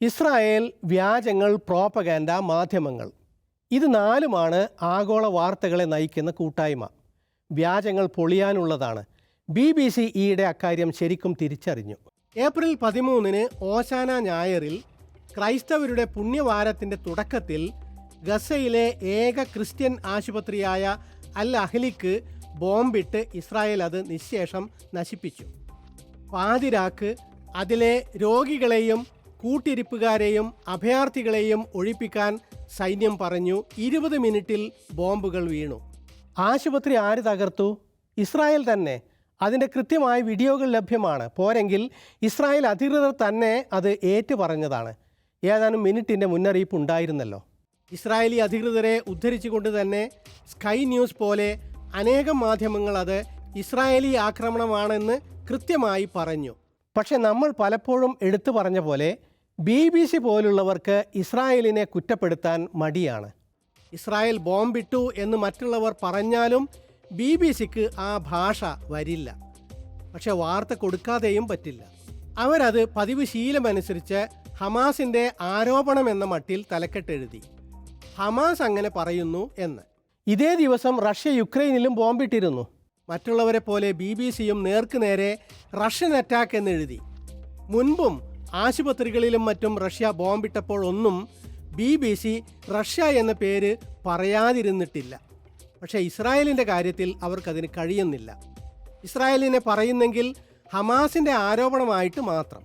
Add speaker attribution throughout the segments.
Speaker 1: Israel വ്യാജങ്ങൾ propaganda മാധ്യമങ്ങൾ. ഇത് നാലുമാണ് ആഗോള വാർത്തകളെ നയിക്കുന്ന കൂട്ടായ്മ. വ്യാജങ്ങൾ പൊളിയാനുള്ളതാണ്. ബി ബി സി ഈയിടെ അക്കാര്യം ശരിക്കും തിരിച്ചറിഞ്ഞു. ഏപ്രിൽ പതിമൂന്നിന് ഓശാന ഞായറിൽ ക്രൈസ്തവരുടെ പുണ്യവാരത്തിന്റെ തുടക്കത്തിൽ ഗസയിലെ ഏക ക്രിസ്ത്യൻ ആശുപത്രിയായ അൽ അഹ്ലിക്ക് ബോംബിട്ട് ഇസ്രായേൽ അത് നിശേഷം നശിപ്പിച്ചു. പാതിരാക്ക് അതിലെ രോഗികളെയും കൂട്ടിരിപ്പുകാരെയും അഭയാർത്ഥികളെയും ഒഴിപ്പിക്കാൻ സൈന്യം പറഞ്ഞു ഇരുപത് മിനിറ്റിൽ ബോംബുകൾ വീണു. ആശുപത്രി ആര് തകർത്തു? ഇസ്രായേൽ തന്നെ. അതിന്റെ കൃത്യമായ വീഡിയോകൾ ലഭ്യമാണ്. പോരെങ്കിൽ ഇസ്രായേൽ അധികൃതർ തന്നെ അത് ഏറ്റു പറഞ്ഞതാണ് ഏതാനും മിനിറ്റിന്റെ മുന്നറിയിപ്പ് ഉണ്ടായിരുന്നല്ലോ. ഇസ്രായേലി അധികൃതരെ ഉദ്ധരിച്ചുകൊണ്ട് തന്നെ സ്കൈ ന്യൂസ് പോലെ അനേകം മാധ്യമങ്ങൾ അത് ഇസ്രായേലി ആക്രമണമാണെന്ന് കൃത്യമായി പറഞ്ഞു. പക്ഷെ നമ്മൾ പലപ്പോഴും എടുത്തു പറഞ്ഞ പോലെ ബി ബി സി പോലുള്ളവർക്ക് ഇസ്രായേലിനെ കുറ്റപ്പെടുത്താൻ മടിയാണ്. ഇസ്രായേൽ ബോംബിട്ടു എന്ന് മറ്റുള്ളവർ പറഞ്ഞാലും ബി ബി സിക്ക് ആ ഭാഷ വരില്ല. പക്ഷെ വാർത്ത കൊടുക്കാതെയും പറ്റില്ല. അവരത് പതിവ് ശീലമനുസരിച്ച് ഹമാസിന്റെ ആരോപണം എന്ന മട്ടിൽ തലക്കെട്ടെഴുതി ഹമാസ് അങ്ങനെ പറയുന്നു എന്ന്. ഇതേ ദിവസം റഷ്യ യുക്രൈനിലും ബോംബിട്ടിരുന്നു. മറ്റുള്ളവരെ പോലെ ബി ബി സിയും നേർക്കുനേരെ റഷ്യൻ അറ്റാക്ക് എന്നെഴുതി മുൻപും ആശുപത്രികളിലും മറ്റും റഷ്യ ബോംബിട്ടപ്പോൾ ഒന്നും ബി ബി സി റഷ്യ എന്ന പേര് പറയാതിരുന്നിട്ടില്ല. പക്ഷേ ഇസ്രായേലിന്റെ കാര്യത്തിൽ അവർക്കതിന് കഴിയുന്നില്ല. ഇസ്രായേലിനെ പറയുന്നെങ്കിൽ ഹമാസിന്റെ ആരോപണമായിട്ട് മാത്രം.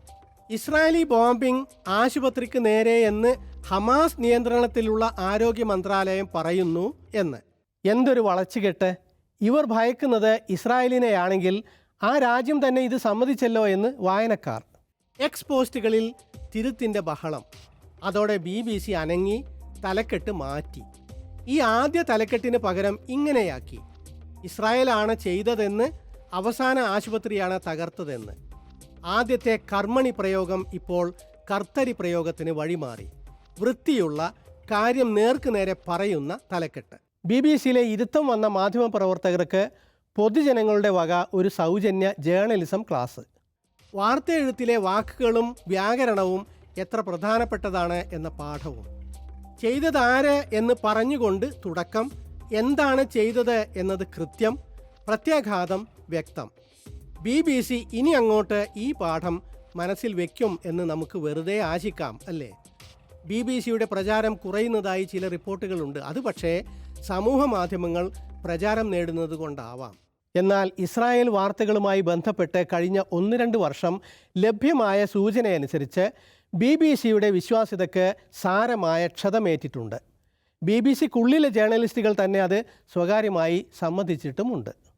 Speaker 1: ഇസ്രായേലി ബോംബിംഗ് ആശുപത്രിക്ക് നേരെ എന്ന് ഹമാസ് നിയന്ത്രണത്തിലുള്ള ആരോഗ്യ മന്ത്രാലയം പറയുന്നു എന്ന്. എന്തൊരു വളച്ചുകെട്ട്. ഇവർ ഭയക്കുന്നത് ഇസ്രായേലിനെയാണെങ്കിൽ ആ രാജ്യം തന്നെ ഇത് സമ്മതിച്ചല്ലോ എന്ന് വായനക്കാർ. എക്സ് പോസ്റ്റുകളിൽ തിരുത്തിന്റെ ബഹളം. അതോടെ ബി ബി സി അനങ്ങി തലക്കെട്ട് മാറ്റി. ഈ ആദ്യ തലക്കെട്ടിന് പകരം ഇങ്ങനെയാക്കി. ഇസ്രായേലാണ് ചെയ്തതെന്ന് അവസാന ആശുപത്രിയാണ് തകർത്തതെന്ന്. ആദ്യത്തെ കർമ്മണി പ്രയോഗം ഇപ്പോൾ കർത്തരി പ്രയോഗത്തിന് വഴിമാറി. വൃത്തിയുള്ള കാര്യം നേർക്കുനേരെ പറയുന്ന തലക്കെട്ട്. ബി ബി സിയിലെ ഇരുത്തം വന്ന മാധ്യമപ്രവർത്തകർക്ക് പൊതുജനങ്ങളുടെ വക ഒരു സൗജന്യ ജേർണലിസം ക്ലാസ്. വാർത്ത എഴുത്തിലെ വാക്കുകളും വ്യാകരണവും എത്ര പ്രധാനപ്പെട്ടതാണ് എന്ന പാഠവും. ചെയ്തതാര് എന്ന് പറഞ്ഞുകൊണ്ട് തുടക്കം എന്താണ് ചെയ്തത് എന്നത് കൃത്യം പ്രത്യാഘാതം വ്യക്തം. ബി ബി സി ഇനി അങ്ങോട്ട് ഈ പാഠം മനസ്സിൽ വെക്കും എന്ന് നമുക്ക് വെറുതെ ആശിക്കാം അല്ലേ? ബി ബി സിയുടെ പ്രചാരം കുറയുന്നതായി ചില റിപ്പോർട്ടുകളുണ്ട്. അത് പക്ഷേ സമൂഹ മാധ്യമങ്ങൾ പ്രചാരം നേടുന്നത് കൊണ്ടാവാം. എന്നാൽ ഇസ്രായേൽ വാർത്തകളുമായി ബന്ധപ്പെട്ട് കഴിഞ്ഞ ഒന്ന് രണ്ട് വർഷം ലഭ്യമായ സൂചനയനുസരിച്ച് ബി ബി സിയുടെ വിശ്വാസ്യതയ്ക്ക് സാരമായ ക്ഷതമേറ്റിട്ടുണ്ട്. ബി ബി സിക്കുള്ളിലെ ജേർണലിസ്റ്റുകൾ തന്നെ അത് സ്വകാര്യമായി സമ്മതിച്ചിട്ടുമുണ്ട്.